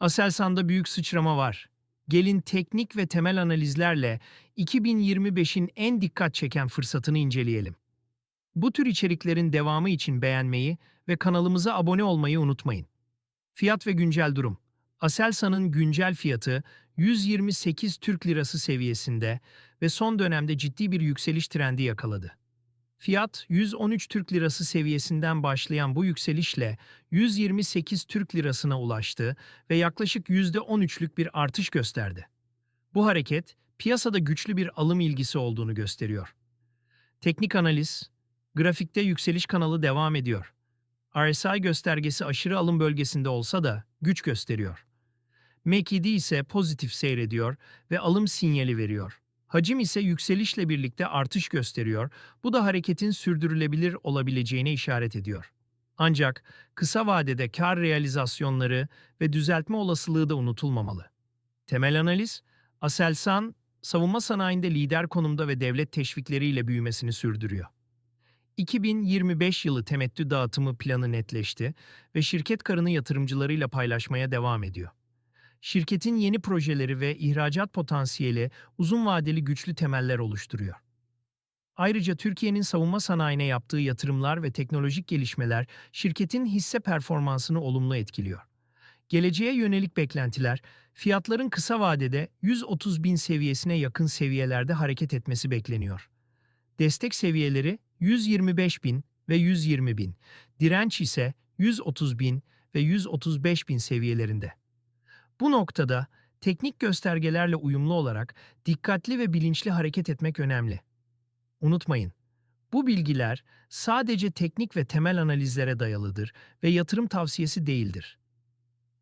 Aselsan'da büyük sıçrama var. Gelin teknik ve temel analizlerle 2025'in en dikkat çeken fırsatını inceleyelim. Bu tür içeriklerin devamı için beğenmeyi ve kanalımıza abone olmayı unutmayın. Fiyat ve güncel durum. Aselsan'ın güncel fiyatı 128 Türk Lirası seviyesinde ve son dönemde ciddi bir yükseliş trendi yakaladı. Fiyat 113 Türk Lirası seviyesinden başlayan bu yükselişle 128 Türk Lirasına ulaştı ve yaklaşık %13'lük bir artış gösterdi. Bu hareket piyasada güçlü bir alım ilgisi olduğunu gösteriyor. Teknik analiz, grafikte yükseliş kanalı devam ediyor. RSI göstergesi aşırı alım bölgesinde olsa da güç gösteriyor. MACD ise pozitif seyrediyor ve alım sinyali veriyor. Hacim ise yükselişle birlikte artış gösteriyor. Bu da hareketin sürdürülebilir olabileceğine işaret ediyor. Ancak kısa vadede kar realizasyonları ve düzeltme olasılığı da unutulmamalı. Temel analiz, Aselsan, savunma sanayinde lider konumda ve devlet teşvikleriyle büyümesini sürdürüyor. 2025 yılı temettü dağıtımı planı netleşti ve şirket karını yatırımcılarıyla paylaşmaya devam ediyor. Şirketin yeni projeleri ve ihracat potansiyeli uzun vadeli güçlü temeller oluşturuyor. Ayrıca Türkiye'nin savunma sanayine yaptığı yatırımlar ve teknolojik gelişmeler şirketin hisse performansını olumlu etkiliyor. Geleceğe yönelik beklentiler, fiyatların kısa vadede 130 bin seviyesine yakın seviyelerde hareket etmesi bekleniyor. Destek seviyeleri 125 bin ve 120 bin, direnç ise 130 bin ve 135 bin seviyelerinde. Bu noktada teknik göstergelerle uyumlu olarak dikkatli ve bilinçli hareket etmek önemli. Unutmayın, bu bilgiler sadece teknik ve temel analizlere dayalıdır ve yatırım tavsiyesi değildir.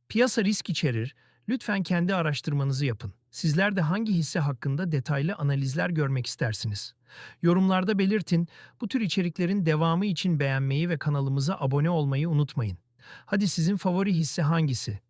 Piyasa risk içerir, lütfen kendi araştırmanızı yapın. Sizler de hangi hisse hakkında detaylı analizler görmek istersiniz? Yorumlarda belirtin, bu tür içeriklerin devamı için beğenmeyi ve kanalımıza abone olmayı unutmayın. Hadi sizin favori hisse hangisi?